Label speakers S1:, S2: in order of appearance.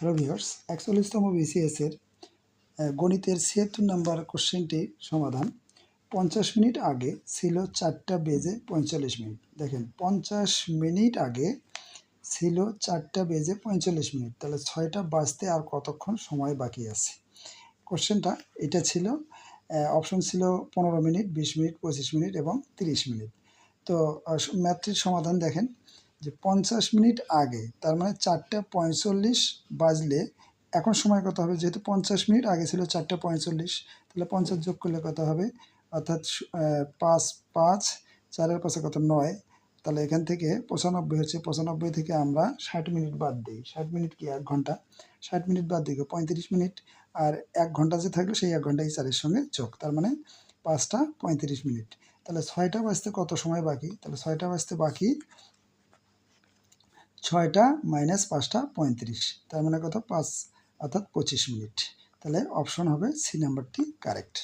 S1: Hello viewers একচল্লিশতম BCS এর আহ, গণিতের ছিয়াত্তর নাম্বার কোশ্চেনটি সমাধান। পঞ্চাশ মিনিট আগে ছিল চারটা বেজে পঁয়তাল্লিশ মিনিট। দেখেন পঞ্চাশ মিনিট আগে ছিল চারটা বেজে পঁয়তাল্লিশ মিনিট। তাহলে ছয়টা বাজতে আর কতক্ষণ সময় বাকি আছে? কোশ্চেনটা এটা ছিল অপশন ছিল পনেরো মিনিট বিশ মিনিট পঁচিশ মিনিট এবং তিরিশ মিনিট। তো ম্যাথটির সমাধান দেখেন। যে পঞ্চাশ মিনিট আগে, তার মানে চারটা পঁয়তাল্লিশ বাজলে এখন সময় কত হবে? যেহেতু পঞ্চাশ মিনিট আগে ছিল চারটা পঁয়তাল্লিশ, তাহলে পঞ্চাশ যোগ করলে কত হবে? অর্থাৎ পাঁচ পাঁচ, চারের পাশে কত? নয়। তাহলে এখান থেকে পঁচানব্বই হচ্ছে, পঁচানব্বই থেকে আমরা ষাট মিনিট বাদ দিই। ষাট মিনিট কি? এক ঘণ্টা। ষাট মিনিট বাদ দিই, পঁয়ত্রিশ মিনিট। আর এক ঘণ্টা যে থাকল, সেই এক ঘণ্টা এই চারের সঙ্গে যোগ। তার মানে পাঁচটা পঁয়ত্রিশ মিনিট। তাহলে ছয়টা বাজতে কত সময় বাকি? তাহলে ছয়টা বাজতে বাকি ছয়টা মাইনাস পাঁচটা পঁয়ত্রিশ। তার মানে কত? পাঁচ, অর্থাৎ পঁচিশ মিনিট। তাহলে অপশন হবে সি নাম্বারটি কারেক্ট।